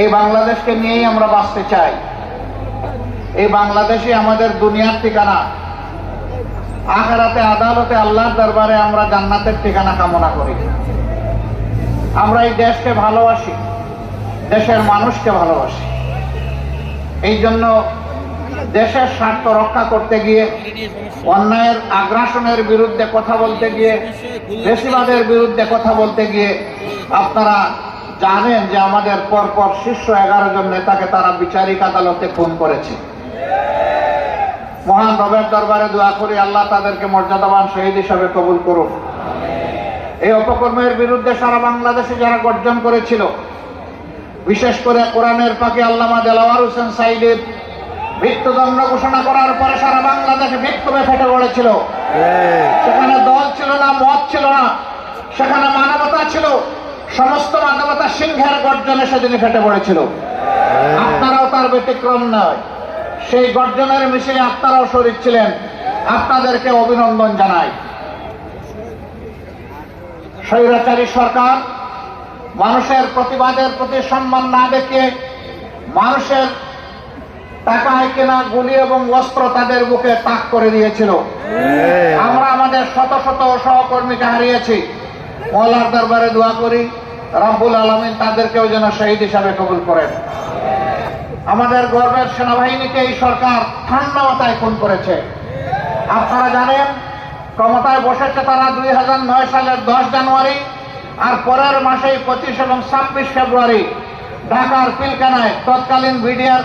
এই বাংলাদেশকে নিয়েই আমরা বাঁচতে চাই। এই বাংলাদেশই আমাদের দুনিয়ার ঠিকানা। আখেরাতে, আদালতে, আল্লাহর দরবারে আমরা জান্নাতের ঠিকানা কামনা করি। আমরা এই দেশকে ভালোবাসি, দেশের মানুষকে ভালোবাসি। এই জন্য দেশের স্বার্থ রক্ষা করতে গিয়ে, অন্যায়ের আগ্রাসনের বিরুদ্ধে কথা বলতে গিয়ে, বেশিবাদের বিরুদ্ধে কথা বলতে গিয়ে আপনারা জানেন যে আমাদের পরপর শীর্ষ এগারো জন নেতাকে তারা বিচারিক আদালতে খুন করেছে। মহান রবের দরবারে দোয়া করি আল্লাহ তাদেরকে মর্যাদাবান শহীদ হিসাবে কবুল করুন এই অপকর্মের বিরুদ্ধে সারা বাংলাদেশে যারা গর্জন করেছিল বিশেষ করে কোরআনের পাখি আল্লামা দেলাওয়ার হোসেন সাইদের মৃত্যুদণ্ড ঘোষণা করার পরে সারা বাংলাদেশে বিক্ষোভে ফেটে পড়েছিল। সেখানে দল ছিল না মত ছিল না সেখানে মানবতা ছিল। সমস্ত মানবতা সিংহের গর্জনে সেদিন ফেটে পড়েছিল। আপনারাও তার ব্যতিক্রম নয়। সেই গর্জনের মিশে আপনারাও শরীর ছিলেন। আপনাদেরকে অভিনন্দন জানাই। স্বৈরাচারী সরকার মানুষের প্রতিবাদের প্রতি সম্মান না দেখিয়ে মানুষের টাকায় কেনা গুলি এবং অস্ত্র তাদের বুকে তাক করে দিয়েছিল। আমরা আমাদের শত শত সহকর্মীকে হারিয়েছি। মহলার দরবারে দোয়া করি, রব্বুল আলমিন তাদেরকেও যেন শহীদ হিসাবে কবুল করেন। আমাদের গর্বের সেনাবাহিনীকে এই সরকার ঠান্ডা মাথায় খুন করেছে। আপনারা জানেন, ক্ষমতায় বসেছে তারা দুই হাজার নয় সালের দশ জানুয়ারি, আর পরের মাসেই পঁচিশ এবং ছাব্বিশ ফেব্রুয়ারি ঢাকার পিলকানায় তৎকালীন বিডিআর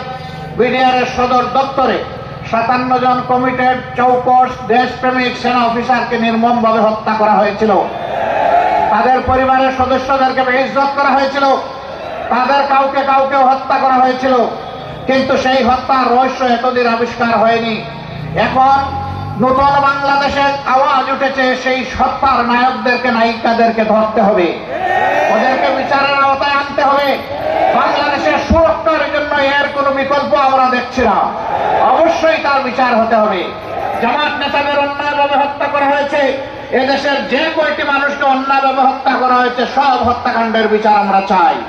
বিডিআরের সদর দপ্তরে সাতান্ন জন কমিটেড চৌকস, দেশপ্রেমিক সেনা অফিসারকে নির্মমভাবে হত্যা করা হয়েছিল। তাদের পরিবারের সদস্যদেরকে বেইজ্জত করা হয়েছিল। তাদের কাউকে কাউকে হত্যা করা হয়েছিল। কিন্তু সেই হত্যার রহস্য এতদিন আবিষ্কার হয়নি। এখন নতুন বাংলাদেশের আওয়াজ উঠেছে, সেই সত্তার নায়কদেরকে, নায়িকাদেরকে ধরতে হবে। ওদেরকে বিচারের আওতায় আনতে হবে। বাংলাদেশের সুরক্ষার জন্য এর কোনো বিকল্প আমরা দেখছি না। অবশ্যই তার বিচার হতে হবে। জামাত নেতাদের অন্যায়ভাবে হত্যা করা হয়েছে। এদেশের যে কয়টি মানুষকে অন্যায়ভাবে হত্যা করা হয়েছে সব হত্যাকাণ্ডের বিচার আমরা চাই।